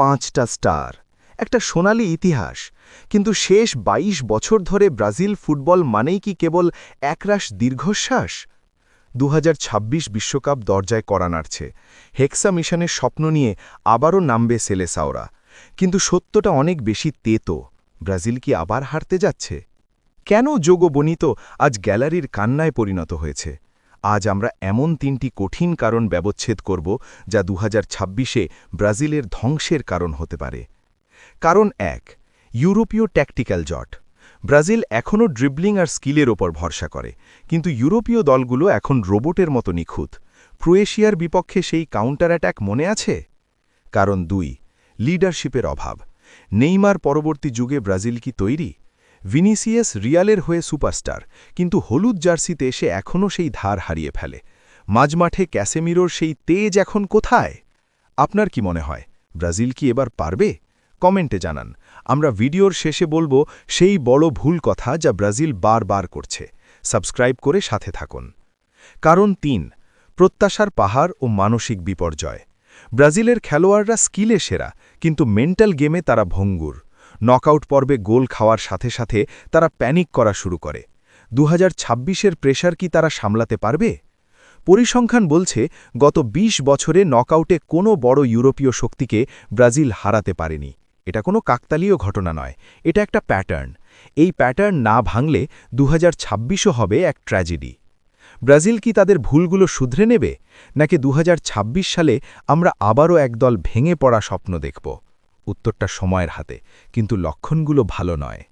পাঁচটা স্টার। একটা সোনালি ইতিহাস। কিন্তু শেষ ২২ বছর ধরে ব্রাজিল ফুটবল মানেই কি কেবল একরাশ দীর্ঘশ্বাস? দু বিশ্বকাপ দরজায় করা নাড়ছে। হেক্সা মিশনের স্বপ্ন নিয়ে আবারও নামবে সেলেসাওরা। কিন্তু সত্যটা অনেক বেশি তেতো। ব্রাজিল কি আবার হারতে যাচ্ছে? কেন যোগ বনিত আজ গ্যালারির কান্নায় পরিণত হয়েছে? আজ আমরা এমন তিনটি কঠিন কারণ ব্যবচ্ছেদ করব যা দু হাজার ব্রাজিলের ধ্বংসের কারণ হতে পারে। কারণ এক, ইউরোপীয় ট্যাকটিক্যাল জট। ব্রাজিল এখনও ড্রিবলিং আর স্কিলের ওপর ভরসা করে, কিন্তু ইউরোপীয় দলগুলো এখন রোবটের মতো নিখুঁত। ক্রোয়েশিয়ার বিপক্ষে সেই কাউন্টার অ্যাট্যাক মনে আছে? কারণ দুই লিডারশিপের অভাব। নেইমার পরবর্তী যুগে ব্রাজিল কি তৈরি? ভিনিসিয়াস রিয়ালের হয়ে সুপারস্টার, কিন্তু হলুদ জার্সিতে এসে এখনও সেই ধার হারিয়ে ফেলে। মাঝমাঠে ক্যাসেমিরোর সেই তেজ এখন কোথায়? আপনার কি মনে হয়? ব্রাজিল কি এবার পারবে? কমেন্টে জানান। আমরা ভিডিওর শেষে বলব, সেই বড় ভুল কথা যা ব্রাজিল বারবার করছে। সাবস্ক্রাইব করে সাথে থাকুন। কারণ তিন, প্রত্যাশার পাহাড় ও মানসিক বিপর্যয়। ব্রাজিলের খেলোয়াড়রা স্কিলে সেরা, কিন্তু মেন্টাল গেমে তারা ভঙ্গুর। নকআউট পর্বে গোল খাওয়ার সাথে সাথে তারা প্যানিক করা শুরু করে। দু হাজার প্রেশার কি তারা সামলাতে পারবে? পরিসংখ্যান বলছে, গত ২০ বছরে নকআউটে কোনো বড় ইউরোপীয় শক্তিকে ব্রাজিল হারাতে পারেনি। এটা কোনো কাকতালীয় ঘটনা নয়, এটা একটা প্যাটার্ন। এই প্যাটার্ন না ভাঙলে দু হাজার হবে এক ট্র্যাজেডি। ব্রাজিল কি তাদের ভুলগুলো শুধরে নেবে? নাকি দু হাজার ছাব্বিশ সালে আমরা আবারও একদল ভেঙে পড়া স্বপ্ন দেখব? উত্তরটা সময়ের হাতে কিন্তু লক্ষণগুলো ভালো নয়।